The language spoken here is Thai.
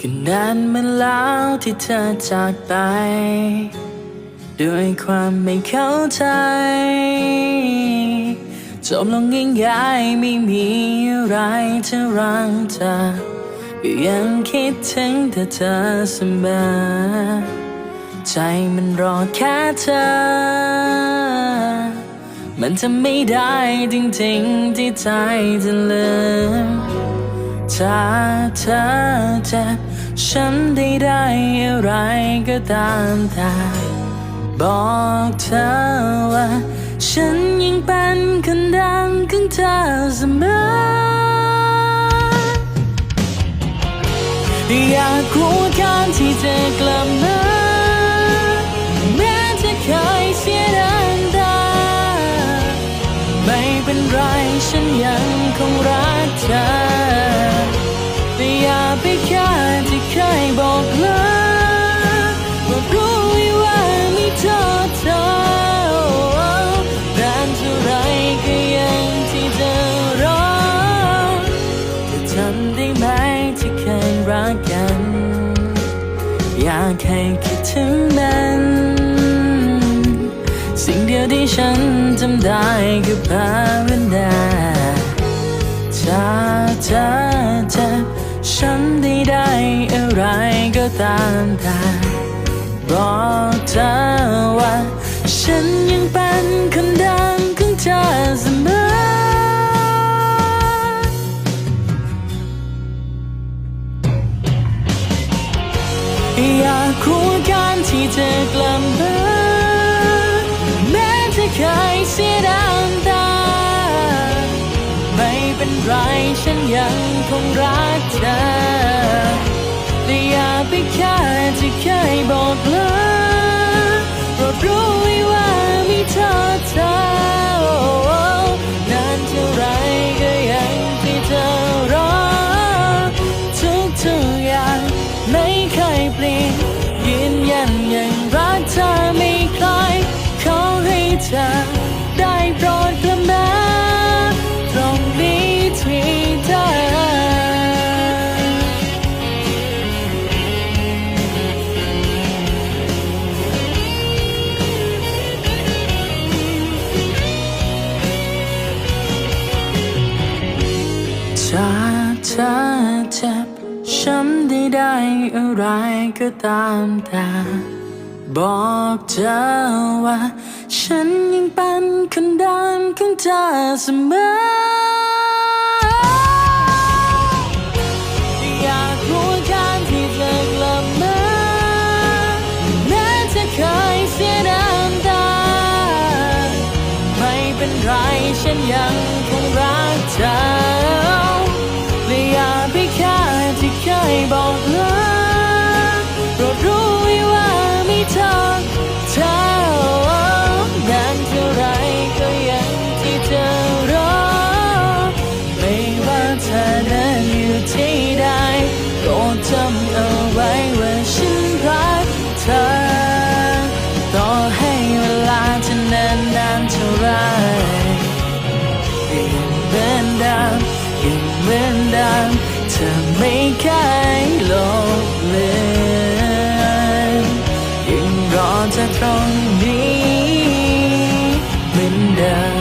ก็นานมาแล้วที่เธอจากไป ด้วยความไม่เข้าใจจบลงง่ายๆไม่มีอะไรจะรังเธอก็ยังคิดถึงแต่เธอเสมอ ใจมันรอแค่เธอ มันจะไม่ได้จริงๆที่ใจจะลืม ถ้าเธอเจ็บฉันได้ได้อะไรก็ตามแต่บอกเธอว่า ฉันยังเป็นคนดังของเธอเสมอ อยากรู้การที่จะกลับมา แต่อย่าไปแค่ที่เคยบอกเลิกว่ารู้ไว้ว่าไม่โทษเธอนานเท่าไรก็ยังที่จะรอจะจำได้ไหมที่เคยรักกัน อยากให้คิดถึงมันสิ่งเดียวที่ฉันจำได้คือภาวนาถ้าเไรก็ตามแต่บอกเธอว่า ฉันยังเป็นคนดังของเธอเสมออยากรู้การที่จะกลับมาแม้จะเคยเสียน้ำตา ไม่เป็นไรฉันยังคงรักเธอ ไปแค่ที่เคยบอกเลย เจ็บช้ำได้ได้อะไรก็ตามแต่บอกเธอว่า ฉันยังเป็นคนดังของเธอเสมออยากรู้การที่จะกลับมาแม้จะเคยเสียน้ำตาไม่เป็นไรฉันยังคงรักเธอ อย่าไปแค่ที่เคยบอกเลิก จะไม่เคยลบเลือนยิ่งรอจะตรงนี้เหมือนเดิม